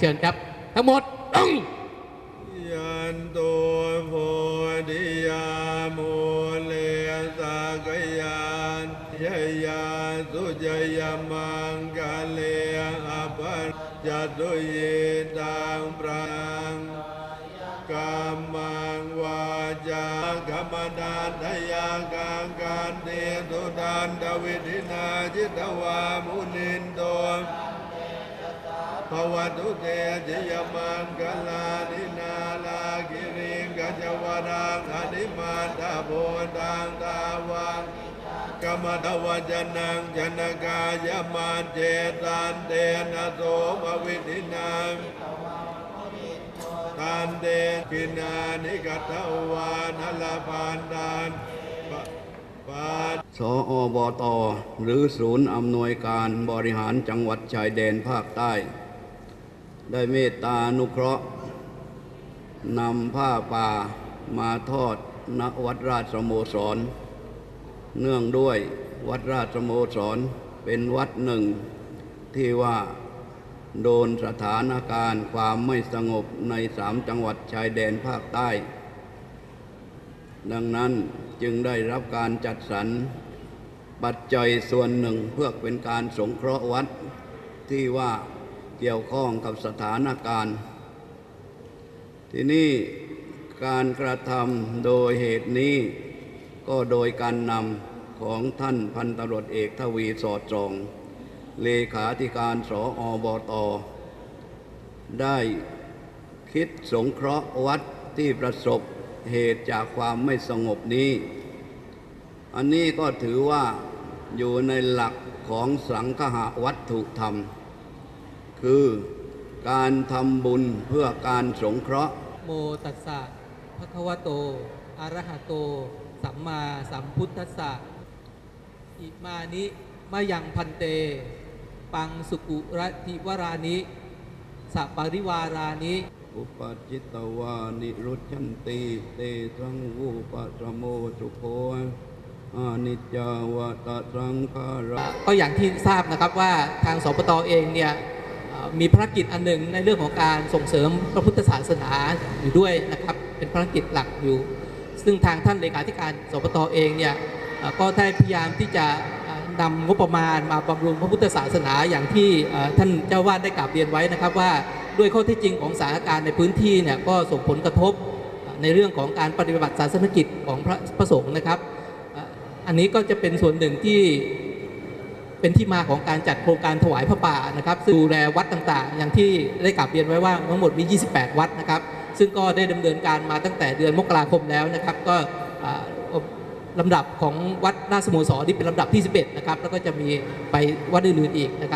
เชิญครับ ทั้งหมดต้องยันตัวโพธิยาโมเลสากยานยยาสุจยมังกาเลอภัจจตุเยตังปรังกามังวาจากรรมดาทยากังการเตตุดันดวิธินาจิตวามุนินโต ภวตุเตจยมังกลานินาลากิริงกัจวรังอนิมาตาโพตังตาวังกรมตวจนังจนกายมาเจตันเตนะโสมวิธินังตันเตกินานิกัตวานลพันดานปะปาสออบต หรือศูนย์อำนวยการบริหารจังหวัดชายแดนภาคใต้ ได้เมตตานุเคราะห์นำผ้าป่ามาทอดณวัดราชสโมสร เนื่องด้วยวัดราชสโมสรเป็นวัดหนึ่งที่ว่าโดนสถานการณ์ความไม่สงบในสามจังหวัดชายแดนภาคใต้ ดังนั้นจึงได้รับการจัดสรรปัจจัยส่วนหนึ่งเพื่อเป็นการสงเคราะห์วัดที่ว่า เกี่ยวข้องกับสถานการณ์ ที่นี่การกระทำโดยเหตุนี้ ก็โดยการนำของท่านพันตำรวจเอกทวีสอดจองเลขาธิการสออบตได้คิดสงเคราะห์วัดที่ประสบเหตุจากความไม่สงบนี้ อันนี้ก็ถือว่าอยู่ในหลักของสังฆะวัตถุธรรม คือการทำบุญเพื่อการสงเคราะห์ โมตัสสะภะคะวะโต อะระหะโต สัมมาสัมพุทธัสสะ อิมานิมายังพันเต ปังสุกุรติวรานิสัปริวารานิ อุปจิตตวานิรุชันติเตสังวูปะสโมสุโภอานิจจาวตะสังขาระ ก็อย่างที่ทราบนะครับว่าทางสปตเองเนี่ยเอ่อ มีภารกิจอันหนึ่งในเรื่องของการส่งเสริมพระพุทธศาสนาอยู่ด้วยนะครับ เป็นภารกิจหลักอยู่ ซึ่งทางท่านเลขาธิการสปตเองเนี่ยก็ได้พยายามที่จะนำงบประมาณมาบำรุงพระพุทธศาสนาอย่างที่ท่านเจ้าวาดได้กราบเรียนไว้นะครับว่าด้วยข้อเที่จริงของสถานการณ์ในพื้นที่เนี่ยก็ส่งผลกระทบในเรื่องของการปฏิบัติศาสนกิจของพระพระสงฆ์นะครับ อันนี้ก็จะเป็นส่วนหนึ่งที่ เป็นที่มาของการจัดโครงการถวายพระป่านะครับดูแลวัดต่างๆ อย่างที่ได้กลับเรียนไว้ว่าทั้งหมดมี 28 วัดนะครับ ซึ่งก็ได้ดำเนินการมาตั้งแต่เดือนมกราคมแล้วนะครับ ก็อ่าลำดับของวัดน่าสโมสรที่เป็นลำดับที่ 11 นะครับ แล้วก็จะมีไปวัดอื่นๆอีกนะครับ